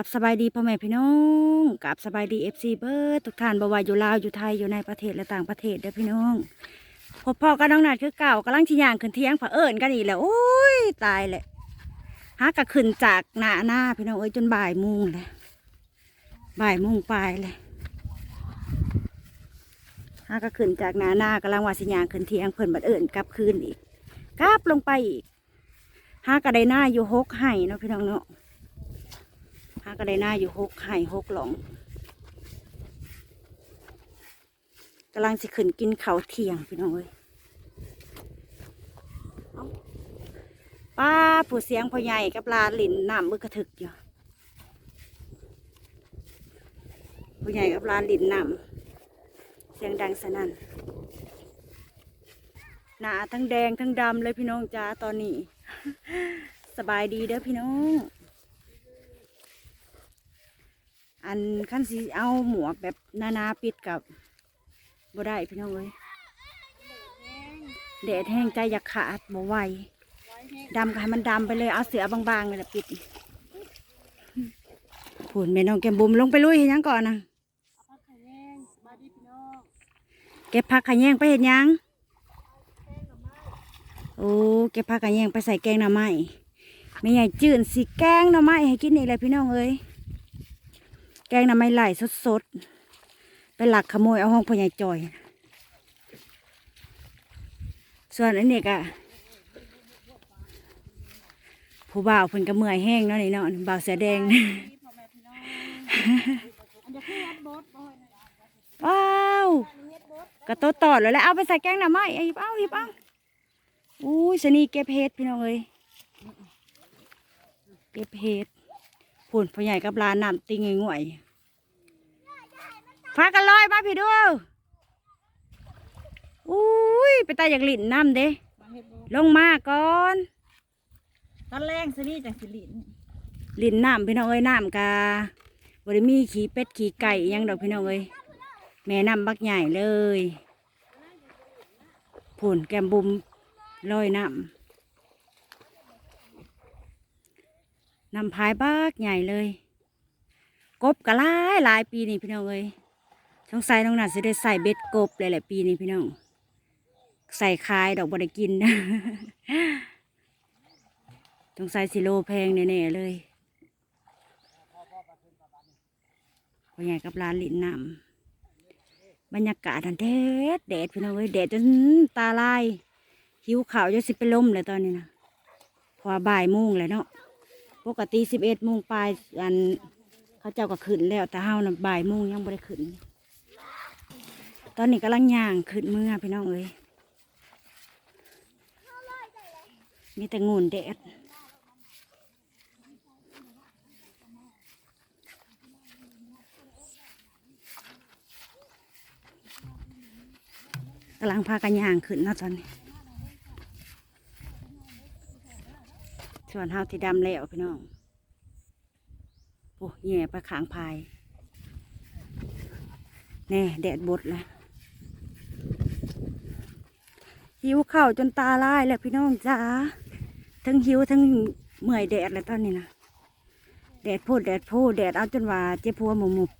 กราบสบายดีพ่อแม่พี่น้องกราบสบายดีเอฟซีเบิร์ดทุกท่านบว่าอยู่ลาวอยู่ไทยอยู่ในประเทศและต่างประเทศเด้อพี่น้องพบพ่อกับน้องนัดคือเก่ากำลังชิยางขึ้นเที่ยงเผอิญกันอีกแล้วโอ้ยตายแหละหากะขึ้นจากหน้าหน้าพี่น้องเอ้ยจนบ่ายโมงเลยบ่ายโมงปลายเลยหากะขึ้นจากหน้าหน้ากำลังว่าชิยางขึ้นเที่ยงเพิ่นบัดเอิญกลับคืนอีกกลับลงไปอีกหากะได้หน้าอยู่หกไห่เนาะพี่น้องเนาะ หากระได้หน้าอยู่หกไห่หกหลองกำลังสิขึ้นกินเขาเทียงพี่น้องเอ้ยป้าผู้เสียงพ่อใหญ่กับลาหลินน้ำมือกระถึกอยู่พ่อใหญ่กับลาหลินน้ำเสียงดังสนั่นหนาทั้งแดงทั้งดำเลยพี่น้องจ้าตอนนี้ สบายดีเด้อพี่น้อง อันขั้นสีเอาหมวกแบบนานาปิดกับบ่ได้พี่น้องเอ้ยแดดแห้งใจอยากขาดบ่ไหวดำก็ให้มันดำไปเลยเอาเสือบางๆเลยแหละปิดผุนแม่น้องแก้มบุมลงไปลุยเห็นยังก่อนนะเก็บผักขะแยงไปเห็นยังโอ้เก็บผักขะแยงไปใส่แกงหน่อไม้ไม่ใหญ่จืดสิแกงหน่อไม้ให้กินนี่เลยพี่น้องเอ้ย แกงน้ำไม่ไหลสดๆ ไปหลักขโมยเอาห้องพ่อใหญ่จอย ส่วนอันนี้ก็ผู้บ่าวเพิ่นก็เมื่อยแห้งเนาะนี่เนาะบ่าวเสือแดงว้าวกระโตตอดเลยแล้วเอาไปใส่แกงหน่อไม้เอาหยิบเอาหยิบเอาอู้ยสนีเก็บเห็ดพี่น้องเอ้ยเก็บเห็ด พูนพ่อใหญ่กับหลานน้ำติงง่วยๆฟ้ากันลอยมาพี่ดูอุ้ยไปตายอยากหลินน้ำเด้ลงมาก่อนตอนแรกสินี่จังสิลินหลินน้ำพี่น้องเอ้ยน้ำกาบริมีขี่เป็ดขี่ไก่อิหยังดอกพี่น้องเอ้ยแม่น้ำบักใหญ่เลยพูนแกมบุมลอยน้ำ นำพายบักใหญ่เลย กบกะลายหลายปีนี่พี่น้องเอ้ยสงสัยน้องนัดสิได้ใส่เบ็ดกบเลยแหละปีนี้พี่น้อง ใส่คายดอกบไดกินสงสัยสิโลแพงแน่ๆเลยพ่อใหญ่กับร้านลิ้นน้ำบรรยากาศอันแดดแดดพี่น้องเอ้ยแดดจนตาลาย หิวข่าวจะสิไปล้มเลยตอนนี้นะพอบ่ายโมงเลยเนาะ ปกติสิบเอ็ดโมงปลายอันเขาเจ้าก็ขึ้นแล้วแต่เฮานะบ่ายโมงยังบ่ได้ขึ้น ตอนนี้กำลังย่างขึ้นเมื่อพี่น้องเอ้ยมีแต่งูแดดกำลังพากันย่างขึ้นนะตอนนี้ ส่วนเฮาที่ดำแล้วพี่น้องโอ้แย่ไปขางพาย แน่แดดบดแล้วหิวเข้าจนตาลายแล้วพี่น้องจ้าทั้งหิวทั้งเมื่อยแดดแล้วตอนนี้นะแดดพูดแดดพูดแดดเอาจนว่าเจ็บพัวหมุมุบ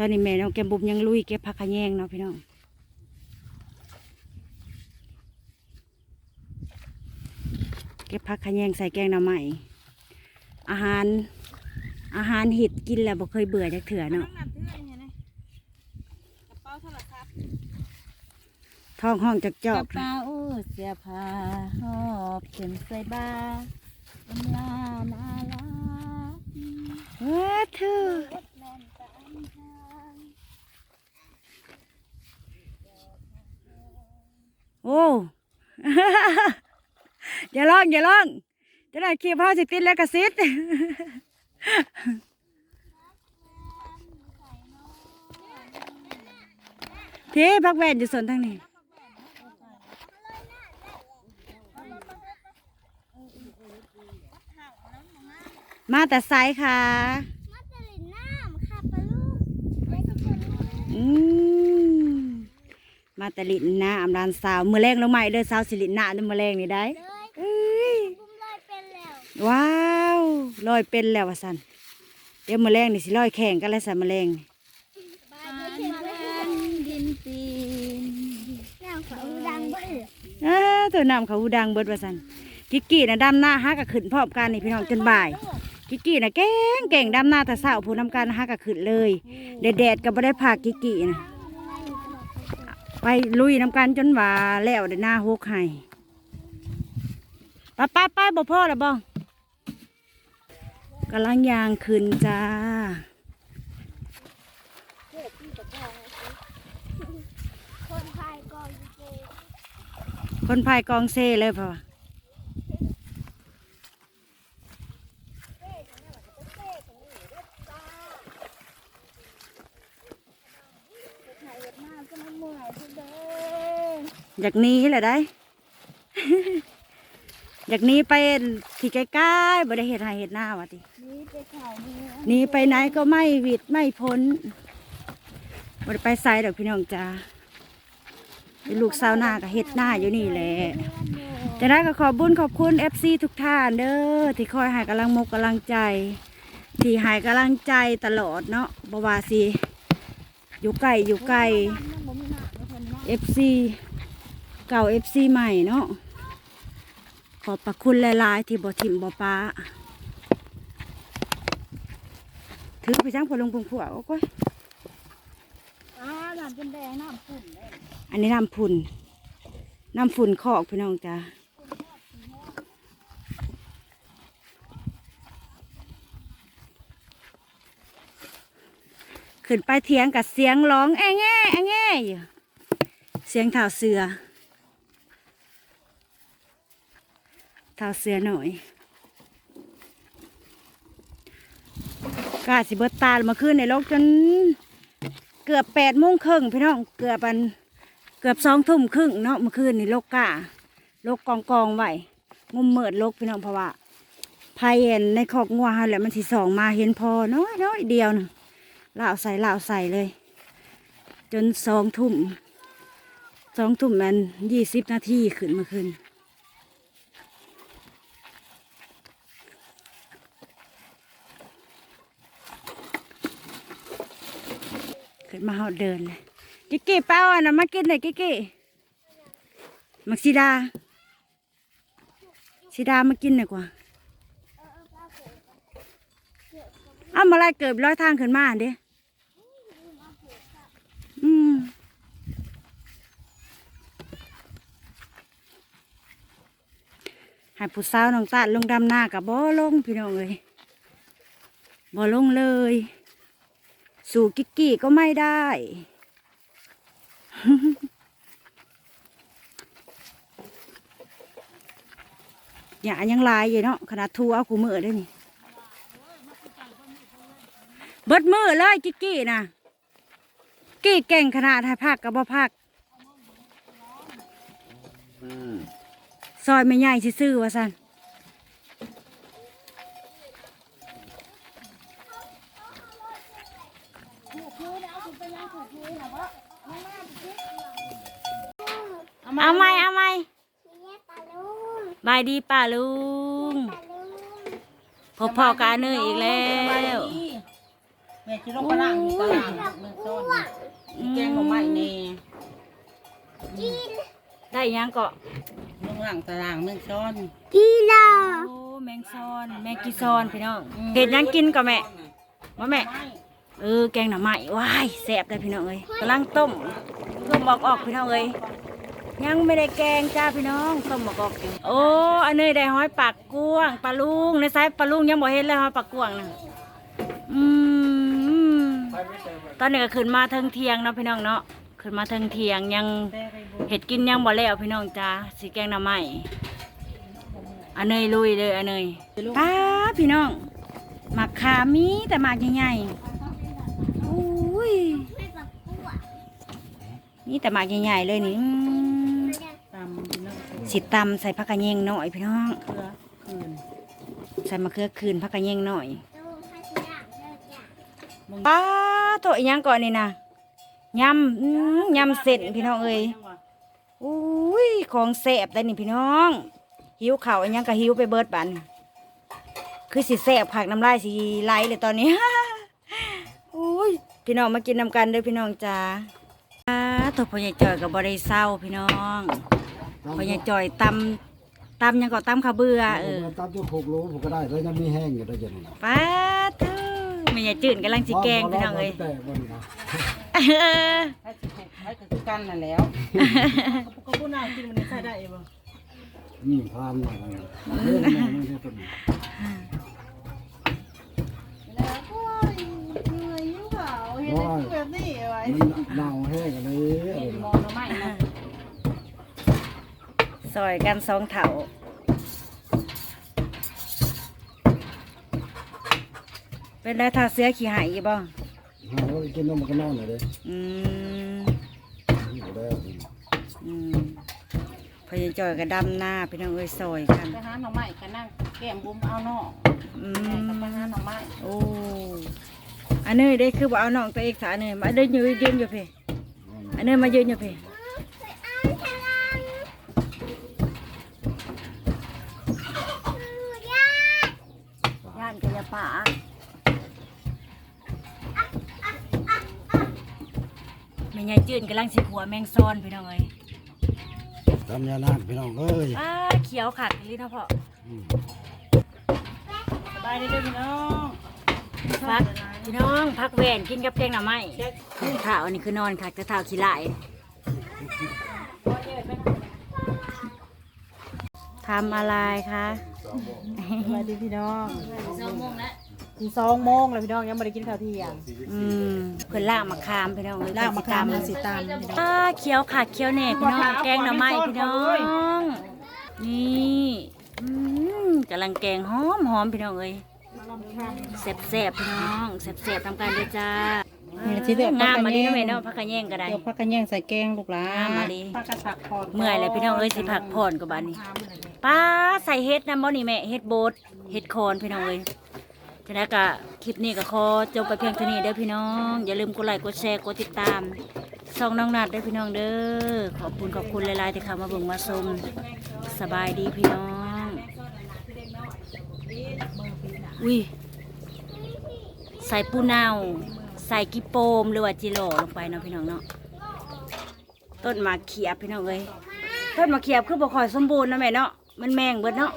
ตอนนี้แม่น้องแกมบุมยังลุยเก็บผักขะแยงเนาะพี่น้องเก็บผักขะแยงใส่แกงหน่อไม้อาหาร อาหารเห็ดกินแล้วบ่เคยเบื่อจากเถื่อเนาะน้ำหนักเท่าไหร่เนี่ยกระเป๋าโทรศัพท์ท้องห้องจักจอกระเป๋าเสื้อผ้าหอบเข็มใส่บาตำลาน่ารักเฮ้อเธอ แล่นตามทาง โอ้อย่าลองอย่าลองจะได้คีบเฮาสิติดแล้วกระซิดพี่พักแวนอยู่ส่วนทางนี้มาแต่ไซค่ะ มาจะเล่นน้ำค่ะปลาลูกไปกับคนอืม มาแตะลินนะอำรานสาวมือแรงลงใหม่เด้อสาวสิลินนะเด้อมือแรงนี่ได้เลยเอ้ยบุ้มเลยเป็นแล้วว้าวลอยเป็นแล้ววะสันเดี๋ยวมือแรงนี่สิลอยแข่งกันแล้วสันมือแรงนี่บายปาเดี๋ยวนเห็นเลยแผ่นดินปีนแนวเขาดังเบ้ออ้าตัวนำเขาดังเบิดวะสันกิกกี้นะดำหน้าฮักกะขึ้นพร้อมกันนี่พี่น้องจนบ่ายกิกกี้นะเก่งเก่งดำหน้าแต่เศร้าผู้นำการฮักกะขึ้นเลยแดดแดดก็บ่ได้พากิกกี้นะ ไปลุยนำกันจนว่าแล้วเดี๋ยวหน้าฮกให้ไปไปไปบ่พ่อแล้วบ่กำลังยางขึ้นจ้าคนพายกองเจคนพายกองเซ่เลยพ่อ หายหน้าก็มาเมื่อยพี่เด้ ออยากหนี้แหละได้ อยากหนี้ไปที่ใกล้ๆบ่ได้เห็ดหายเห็ดหน้าวะตินี่ไปข่าวนี้หนีไปไหนก็ไม่หวิดไม่พ้นบ่ได้ไปไสดอกพี่น้องจ้าเป็นลูกสาวหน้ากับเห็ดหน้าอยู่นี่แหละจะได้ก็ขอบุญขอบคุณ FC ทุกท่านเด้อที่คอยให้กำลังมกกำลังใจ ที่ให้กำลังใจตลอดเนาะบ่ว่าสิอยู่ไกลอยู่ไกล FC เก่า FC ใหม่เนาะขอบประคุณหลายๆที่บ่ทิมบ่ป้าถือไปจ้างพอลงพุงผัวโอ้ยอ่าน้ำเป็นแดงน้ำขุ่นเลยอันนี้น้ำฝุ่นน้ำฝุ่นคอกพี่น้องจ้าขึ้นไปเถียงกับเสียงร้องแอ้แง่แอ้แง่อยู่เสียงเท้าเสือ เท้าเสือหน่อยกาสิเบิดตาลมาขึ้นในโลกจนเกือบแปดโมงครึ่งพี่น้องเกือบอันเกือบสองทุ่มครึ่งเนาะเมื่อคืนนี่โลกกาโลกกองกองๆไว้มุมเมิดโลกพี่น้องเพราะว่าภายเห็นในคอกงัวฮาแหละมันสิสองมาเห็นพอน้อยน้อยเดียวนึงล่าใส่ล่าใส่เลย จนสองทุ่มสองทุ่มมันยี่สิบนาทีขึ้นมื่อคืน ขึ้นมาเฮาเดินเลยกิกกี้เป้าอันนั้นมากินเลยกิกกี้มักซิดาซิดามากินหน่อยกว่าเอามาไล่เกิดร้อยทางขึ้นมาอันเด้อืมให้ผู้สาวน้องตาลงดำหน้ากับบ่ลงพี่น้องเลยบ่ลงเลย สู่กิกกี้ก็ไม่ได้ อย่ายังลายอยู่เนาะขนาดทูเอาคูมือได้นี่เบิดมือเลยกิกกี้นะกี้เก่งขนาดให้พักกับบ่พักซอยไม่ใหญ่ซื่อๆว่าสัน เอาไหมเอาไหมเนี่ยตาลุงบายดีป่าลุงตาลุงพบพ่อกาเนยอีกแล้วแม่จะลงไปล่างอยู่ตลาดเมืองต้นแกงหน่อไม้แน่กินได้ยังเกาะลงหลังตารางเมืองต้นกินเหรอโอ้แมงซอน แมงกีซอนพี่น้องเห็ดยังกินก่อแม่ว่าแม่เออแกงหน่อไม้ว้ายแซ่บเลยพี่น้องเอ้ยกำลังต้มต้มออกออกพี่น้องเอ้ย ยังไม่ได้แกงจ้าพี่น้องต้มออกอกอยู่โอ้อันนี้ได้ห้อยปากกวางปลาลุงในไซส์ปลาลุงยังบ่เห็นเลยห้อยปากกวางนะอืมตอนนี้ก็ขึ้นมาเทิงเทียงเนาะพี่น้องเนาะขึ้นมาเทิงเทียงยังเห็ดกินยังบ่แล้วพี่น้องจ้าสีแกงหน่อไม้อันเนยลุยเลยอันเนยป้าพี่น้องหมักขามีแต่หมากใหญ่ๆอุ้ยไม่ปักกุ้งนี่แต่หมากใหญ่ๆเลยนี่ สิตำใส่ผักกระเยงหน่อยพี่น้อง เกลือคืนใส่มะเขือคืนผักกระเยงหน่อยตู้พัชยาเลิกยาป้าตัวอีหยังก่อนนี่นะยำอื้อยำเสร็จพี่น้องเอ้ยอุ้ยของแสบแต่นี่พี่น้อง หิวเข่าวอันยังก็หิวไปเบิดบัน คือสิแสบผักน้ำลายสิไหลเลยตอนนี้ อุ้ยพี่น้องมากินนำกันเด้อพี่น้องจ้าอ่าตัวพ่อใหญ่จอยกับบริเศร้าพี่น้อง พ่อใหญ่จอยตำตำหยังก็ตำข้าวเบื่อเออตามจุดหกโลผมก็ได้แล้วยังมีแห้งอยู่ได้ยังไงป้าเธอไม่ใหญ่จืดกำลังสิแกงพี่น้องเอ้ยแต่บนนะเออให้สิถูกให้คือกันนั่นแล้วก็พูดน่ากินวันนี้ใช้ได้บ่อืมพานหน่อยนะเรื่องนี้ไม่ใช่ต้นแล้วโอ้ยเหนื่อยยุ่งเขาเห็นได้แบบนี้ไว้มันเน่าแห้งอะไรเห็นหมอหน่อไม้นะ ซอยกันสองเถาเป็นได้ทาเสื้อขี้หายอีบ่หาว่ากินนมก็นอนเลยเด้อืมนี่ก็ได้อืมพยายจอยกับดำหน้าพี่น้องเอ้ยซอยกัน ไปหาหน่อไม้ก็นั่งแก้มบุ้มเอานอกอืแม่ก็ม ไปหาหน่อไม้โอ้อันนี้ได้คือว่าเอาน้องตัวเอกสารนี่มาเดินอยู่ยืนอยู่เพ่อันนี้มายืนอยู่เพ่ ย่านกายป่าแม่ยายจืดกำลังสิขัวแมงซอนพี่น้องเอ้ยทำยานานพี่น้องเอ้ยอ้าเขียวขัดลิ้นเนาะพ่อสบายดีด้วยพี่น้องพักพี่น้องพักแหวนกินกับแกงหน่อไม้ข้าวอันนี้คือนอนค่ะจะเท้าขี้ไหลายทำอะไรคะ สบายดีพี่น้องสองโมงแล้วทีสองโมงแล้วพี่น้องยังไม่ได้กินข้าวเที่ยงอืมเพิ่นล่างมะขามพี่น้องเอ้ยลากมาคามเพิ่มานสิตามพี่น้องอ่าเขียวขาดเขียวแหน่พี่น้องแกงหน่อไม้พี่น้อง นี่อืมกำลังแกงหอมหอมพี่น้องเอ้ยแซ่บๆพี่น้องแซ่บๆทำกันด้วยจ้านี่ที่เลือกงามมาดีเนาะแม่เนาะพักกันแย่งก็ได้เดี๋ยวพักกันแย่งใส่แกงลูกหลานงามมาดีพักกันผักพอดเมื่อยเลยพี่น้องเอ้ยสิผักผ่อนกับบ้านนี้ ป้าใส่เฮ็ดนะบ่นี่แม่เฮ็ดโบดเฮ็ดโคนพี่น้องเอ้ยฉะนั้นก็คลิปนี้ก็ขอจบไปเพียงเท่านี้เด้อพี่น้อง อย่าลืมกดไลค์กดแชร์กดติดตามช่องน้องนัดเด้อพี่น้องเด้อขอบคุณขอบคุณหลายๆที่เข้ามาเบิ่งมาชมสบายดีพี่น้องอุ้ยใส่ปูนาวใส่กิโปมหรือว่าจิโร่ลงไปเนาะพี่น้องเนาะต้นมาเขียบพี่น้องเอ้ยต้นมาเขียบคือบ่คอยสมบูรณ์นะแม่เนาะ มันแมงเบิดเนาะ